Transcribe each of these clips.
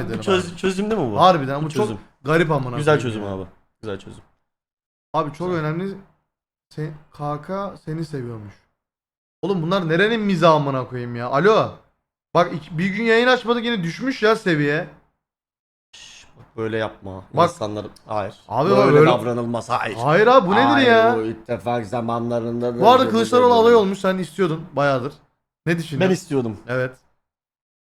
edelim abi. Çöz, çözüm değil mi bu? Harbiden bu çok çözüm. garip amına Güzel koyayım çözüm ya. abi. Güzel çözüm. Abi çok önemli. Sen, KK seni seviyormuş. Oğlum bunlar nerenin mizahı amına koyayım ya? Alo. Bak iki- bir gün yayın açmadık yine düşmüş ya seviye. Böyle yapma. Bak- İnsanlar hayır. Abi böyle öyle- davranılmaz. Hayır. Hayır abi bu nedir Hayır, ya? Bu ittifak zamanlarında da- Bu arada Kılıçdaroğlu aday olmuş sen istiyordun bayağıdır. Ne Ben düşünüyorsun? istiyordum. Evet.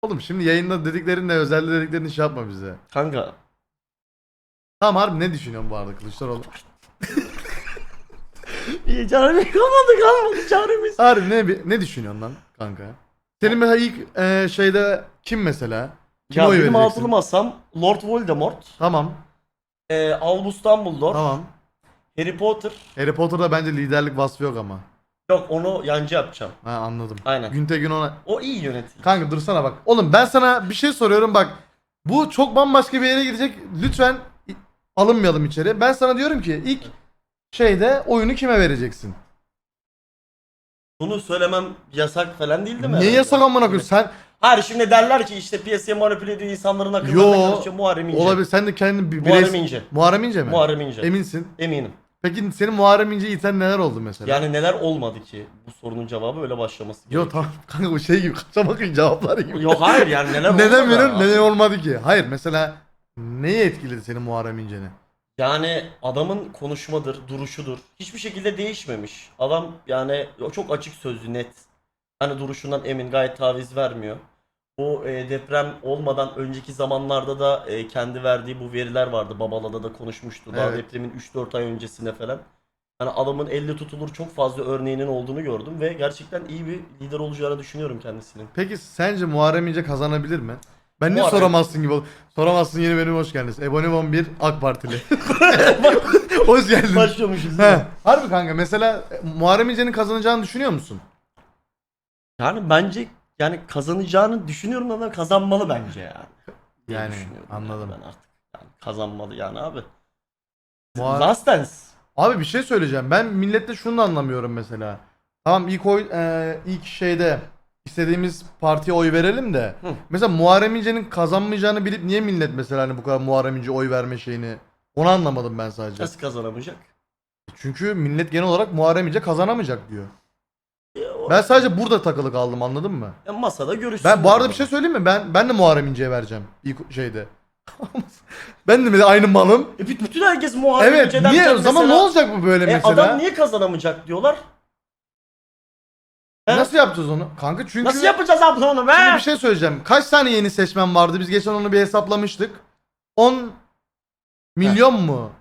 Oğlum şimdi yayında dediklerinle özelde dediklerini şey yapma bize. Kanka. Tamam harbi ne düşünüyorsun bu arada Kılıçdaroğlu? İyi çaremiz kalmadı kalmadı çaremiz. Harbi ne ne düşünüyorsun lan kanka? Senin mesela ilk e, şeyde kim mesela? Kime Ya oy benim vereceksin? altılı masam Lord Voldemort, Tamam. e, Albus Dumbledore, Tamam. Harry Potter. Harry Potter'da bence liderlik vasfı yok ama. Yok onu yancı yapacağım. Ha anladım. Aynen. Günte gün ona. O iyi yönetici. Kanka dursana bak. Oğlum ben sana bir şey soruyorum bak. Bu çok bambaşka bir yere gidecek. Lütfen alınmayalım içeri. Ben sana diyorum ki ilk şeyde oyunu kime vereceksin? Bunu söylemem yasak falan değil değil mi? Niye yasak amına koyayım? Sen Hayır şimdi derler ki işte piyasaya manipüle ediyor insanların Yo, akıllarına karışıyor Muharrem İnce. olabilir. Sen de kendin bir Muharrem. İnce. Muharrem İnce mi? Muharrem İnce. Eminsin. Eminim. Peki senin Muharrem İnce'yi iten neler oldu mesela? Yani neler olmadı ki? Bu sorunun cevabı öyle başlaması Yo gerekiyor. tamam kanka bu şey gibi kaça bakın cevapları gibi. Yok hayır yani neler olmadı? Neden ama. Neden olmadı ki? Hayır mesela neyi etkiledi senin Muharrem İnce'ni? Yani adamın konuşmadır, duruşudur. Hiçbir şekilde değişmemiş. Adam yani çok açık sözlü, net. Hani duruşundan emin, gayet taviz vermiyor. Bu e, deprem olmadan önceki zamanlarda da e, kendi verdiği bu veriler vardı. Babala'da da konuşmuştu. Daha Evet. depremin 3-4 ay öncesinde falan. Hani adamın elle tutulur çok fazla örneğinin olduğunu gördüm ve gerçekten iyi bir lider olacağını düşünüyorum kendisinin. Peki sence Muharrem İnce kazanabilir mi? Ben niye Muharrem- soramazsın gibi oldu. Soramazsın yeni benim hoş geldiniz. Ebony 11 AK Partili. hoş geldin. Başlıyormuşuz. değil mi? He. Harbi kanka mesela Muharrem İnce'nin kazanacağını düşünüyor musun? Yani bence yani kazanacağını düşünüyorum ama kazanmalı bence yani. diye Yani, düşünüyorum anladım. ben artık. Yani kazanmalı yani abi. Muha- Last Dance. Abi bir şey söyleyeceğim. Ben millette şunu da anlamıyorum mesela. Tamam ilk oy e, ilk şeyde istediğimiz partiye oy verelim de. Hı. Mesela Muharrem İnce'nin kazanmayacağını bilip niye millet mesela hani bu kadar Muharrem İnce oy verme şeyini onu anlamadım ben sadece. Nasıl kazanamayacak? Çünkü millet genel olarak Muharrem İnce kazanamayacak diyor. Ben sadece burada takılı kaldım anladın mı? e, masada görüşsün. Ben bu arada bir şey söyleyeyim mi? Ben ben de Muharrem İnce'ye vereceğim ilk şeyde. ben de mesela aynı malım. E, bütün bütün herkes Muharrem Evet İnce'den niye o zaman ne olacak bu böyle E, mesela? adam niye kazanamayacak diyorlar. He? Nasıl yapacağız onu? Kanka çünkü Nasıl yapacağız abi onu be? Şimdi bir şey söyleyeceğim. Kaç tane yeni seçmen vardı? Biz geçen onu bir hesaplamıştık. 10 milyon mu?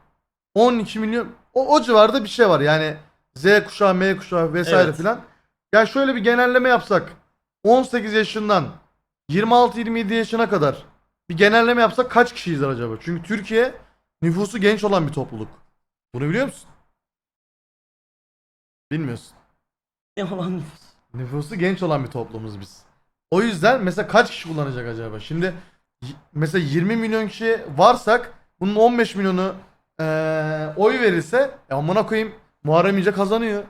12 milyon. O, o civarda bir şey var. Yani Z kuşağı, M kuşağı vesaire Evet. filan. Ya şöyle bir genelleme yapsak. 18 yaşından 26-27 yaşına kadar bir genelleme yapsak kaç kişiyiz acaba? Çünkü Türkiye nüfusu genç olan bir topluluk. Bunu biliyor musun? Bilmiyorsun. Yalan. Nüfusu genç olan bir toplumuz biz. O yüzden mesela kaç kişi kullanacak acaba? Şimdi mesela 20 milyon kişi varsak bunun 15 milyonu eee, oy verirse e amına koyayım Muharrem İnce kazanıyor.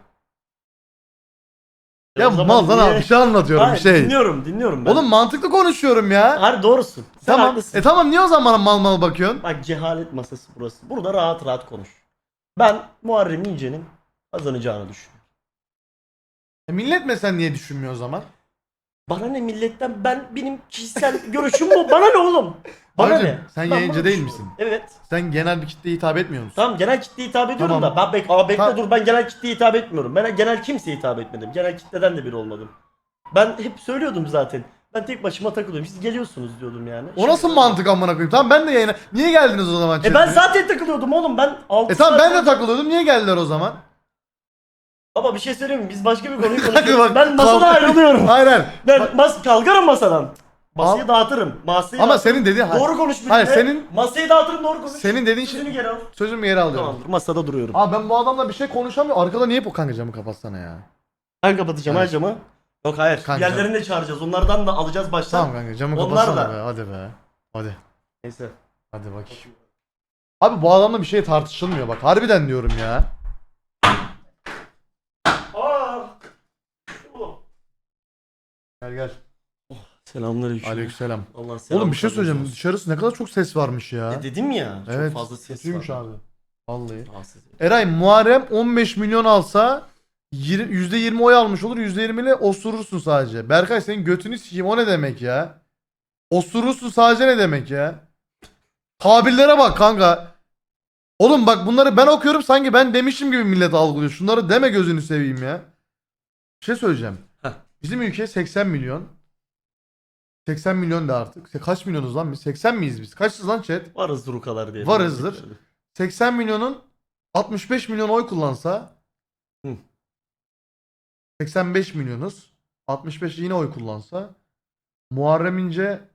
Ya o zaman mal lan niye- abi bir şey anlatıyorum Hayır, bir şey. Dinliyorum dinliyorum ben. Oğlum mantıklı konuşuyorum ya. Hayır doğrusun. Sen tamam. haklısın. E tamam niye o zaman bana mal mal bakıyorsun? Bak cehalet masası burası. Burada rahat rahat konuş. Ben Muharrem İnce'nin kazanacağını düşünüyorum. E millet mesela niye düşünmüyor o zaman? Bana ne milletten ben benim kişisel görüşüm bu. Bana ne oğlum? Bana Abicim, ne? sen Ben yayıncı değil misin? Evet. Sen genel bir kitleye hitap etmiyor musun? Tamam genel kitleye hitap ediyorum Tamam. da. Ben bek Aa, bekle Ta- dur ben genel kitleye hitap etmiyorum. Ben genel kimseye hitap etmedim. Genel kitleden de biri olmadım. Ben hep söylüyordum zaten. Ben tek başıma takılıyorum. Siz geliyorsunuz diyordum yani. O nasıl mantık amına koyayım? Tamam ben de yayına. Niye geldiniz o zaman? E ben chat'e? zaten takılıyordum oğlum. Ben 6 E tamam ben de takılıyordum. Niye geldiler o zaman? Baba bir şey söyleyeyim mi? Biz başka bir konuyu konuşuyoruz. bak, ben masadan kalk- ayrılıyorum. Hayır hayır. Ben mas kalkarım masadan. Masayı Al. dağıtırım. Masayı Ama dağıtırım. senin dediğin Doğru konuş bir Hayır, senin- Masayı dağıtırım doğru konuş. senin dediğin Sözünü şey geri al. sözümü geri alıyorum. Tamamdır masada duruyorum. Abi ben bu adamla bir şey konuşamıyorum. Arkada niye bu kanka camı kapatsana ya? Ben kapatacağım Evet. camı. Yok hayır. Kanka. Yerlerini de çağıracağız. Onlardan da alacağız baştan. Tamam kanka camı Onlar kapatsana da. be. Hadi be. Hadi. Neyse. Hadi bakayım. Abi bu adamla bir şey tartışılmıyor bak. Harbiden diyorum ya. Aa. Gel gel. Selamünaleyküm. Aleykümselam. Allah selam Oğlum bir şey söyleyeceğim. olsun. Dışarısı ne kadar çok ses varmış ya. E dedim ya. evet. Çok fazla ses kötüymüş var. abi. Vallahi. Rahatsız edici. Eray Muharrem 15 milyon alsa yir- %20 oy almış olur. %20 ile osurursun sadece. Berkay senin götünü sikeyim o ne demek ya? Osurursun sadece ne demek ya? Tabirlere bak kanka. Oğlum bak bunları ben okuyorum sanki ben demişim gibi millet algılıyor. Şunları deme gözünü seveyim ya. Bir şey söyleyeceğim. Heh. Bizim ülke 80 milyon. 80 milyon da artık. Kaç milyonuz lan biz? 80 miyiz biz? Kaçız lan chat? Varızdır o kadar diye. Varızdır. 80 milyonun 65 milyon oy kullansa Hı. 85 milyonuz 65 yine oy kullansa Muharrem İnce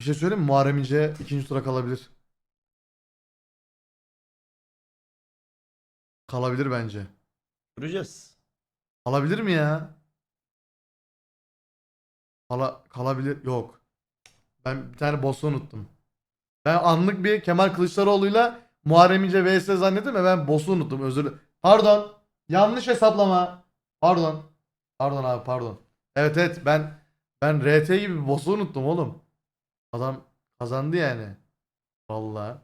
bir şey söyleyeyim mi? Muharrem İnce ikinci tura kalabilir. Kalabilir bence. Göreceğiz. Kalabilir mi ya? Kala, kalabilir. Yok. Ben bir tane boss'u unuttum. Ben anlık bir Kemal Kılıçdaroğlu'yla Muharrem İnce vs zannettim ve ben boss'u unuttum. Özür dilerim. Pardon. Yanlış hesaplama. Pardon. Pardon abi pardon. Evet evet ben ben RT gibi bir boss'u unuttum oğlum. Adam kazandı yani. Vallahi.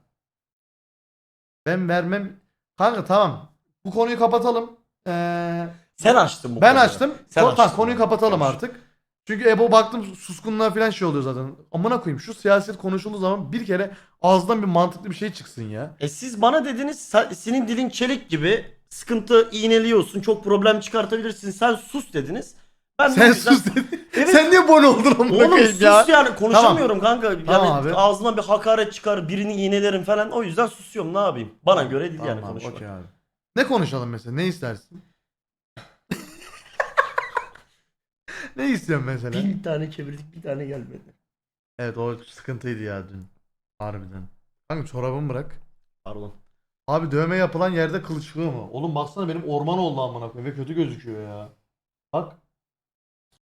Ben vermem. Kanka tamam. Bu konuyu kapatalım. Ee, Sen açtın bu ben konuyu. açtım. Sen Ko- açtın konuyu bunu. kapatalım artık. Çünkü Ebo baktım suskunluğa falan şey oluyor zaten. Amına koyayım şu siyaset konuşulduğu zaman bir kere ağzından bir mantıklı bir şey çıksın ya. E siz bana dediniz sen- senin dilin çelik gibi sıkıntı iğneliyorsun çok problem çıkartabilirsin sen sus dediniz. Ben de o Sen yüzden- sus dedin. Evet. Sen niye böyle oldun amına Oğlum koyayım sus ya? yani konuşamıyorum kanka. Yani Tamam abi. ağzıma bir hakaret çıkar birini iğnelerim falan o yüzden susuyorum ne yapayım. Bana göre değil yani Tamam abi, konuşmak. okey abi. Ne konuşalım mesela? Ne istersin? Ne istiyorsun mesela? Bin tane çevirdik bir tane gelmedi. Evet o sıkıntıydı ya dün. Harbiden. Kanka çorabımı bırak. Pardon. Abi dövme yapılan yerde kılıçlığı mı? Oğlum baksana benim orman oldu amına koyayım ve kötü gözüküyor ya. Bak.